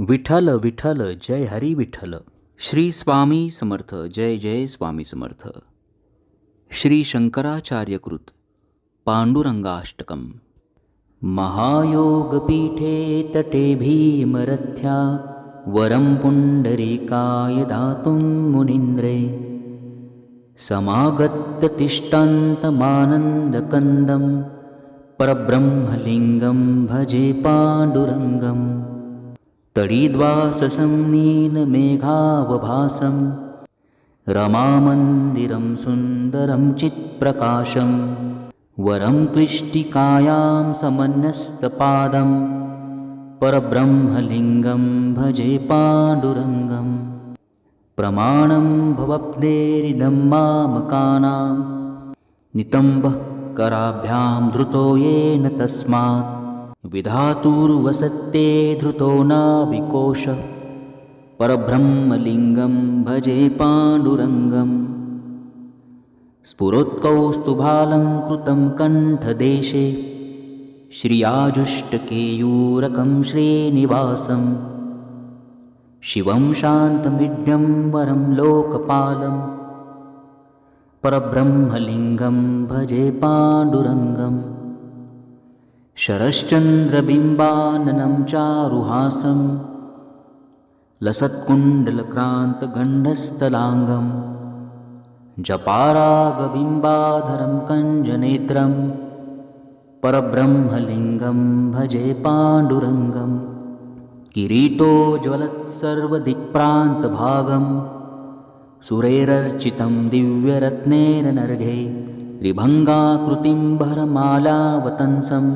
विठ्ठल विठ्ठल जय हरी विठ्ठल। श्री स्वामी समर्थ जय जय स्वामी समर्थ। श्री शंकराचार्यकृत पांडुरंगाष्टकम। महायोगपीठे तटे भीमरथ्या वरं पुण्डरीकाय दातुं मुनीन्द्रे। समागत्य तिष्ठन्तमानन्दकन्दं परब्रह्मलिङ्गं भजे पाण्डुरङ्गम् तडिद्वाससं नीलमेघावभासं रमामन्दिरं सुन्दरं चित्प्रकाशं वरं त्विष्टिकायां समन्यस्तपादं परब्रह्मलिङ्गं भजे पाण्डुरङ्गम् प्रमाणं भवब्धेरिदं मामकानां नितम्बः कराभ्यां धृतो येन तस्मात् विधातुर्वसत्ते धृतो नाभिकोशः परब्रह्मलिङ्गं भजे पाण्डुरङ्गम्। स्फुरोत्कौस्तुभालङ्कृतं कण्ठदेशे श्रियाजुष्टकेयूरकं श्रीनिवासं शिवं शान्तमिढ्यं वरं लोकपालं परब्रह्मलिङ्गं भजे पाण्डुरङ्गम् शरश्चन्द्रबिम्बाननं चारुहासं लसत्कुण्डलक्रान्तगण्डस्थलाङ्गं जपारागबिम्बाधरं कञ्जनेत्रं परब्रह्मलिङ्गं भजे पाण्डुरङ्गं किरीटोज्ज्वलत्सर्वदिक्प्रान्तभागं सुरैरर्चितं दिव्यरत्नेन नर्घे त्रिभङ्गाकृतिं भरमालावतंसम्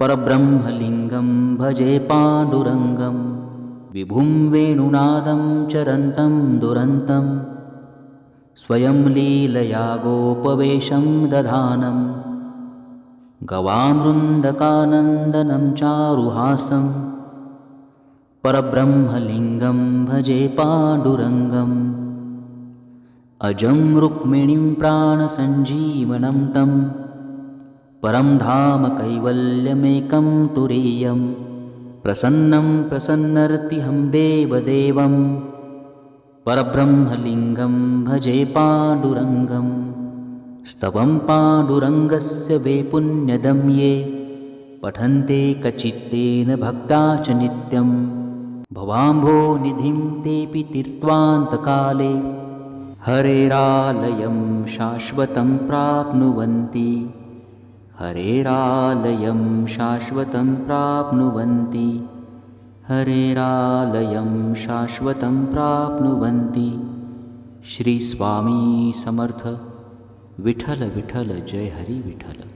परब्रह्मलिङ्गं भजे पाण्डुरङ्गं। विभुं वेणुनादं चरन्तं दुरन्तं। स्वयं लीलया गोपवेशं दधानं। गवामृन्दकानन्दनं चारुहासं। परब्रह्मलिङ्गं भजे पाण्डुरङ्गम् अजं रुक्मिणीं प्राणसञ्जीवनं तं परं धाम कैवल्यमेकं तुरीयं। प्रसन्नं प्रसन्नर्तिहं देवदेवं। परब्रह्मलिङ्गं भजे पाण्डुरङ्गं। स्तवं पाण्डुरङ्गस्य वेपुण्यदं ये पठन्ते कचित्तेन भक्ता च नित्यं। भवाम्भोनिधिं तेऽपि तीर्त्वान्तकाले हरेरालयं शाश्वतं प्राप्नुवन्ति हरेरालयं शाश्वतं प्राप्नुवन्ति। हरेरालयं शाश्वतं प्राप्नुवन्ति। श्रीस्वामी समर्थ। विठल विठल जय हरि विठल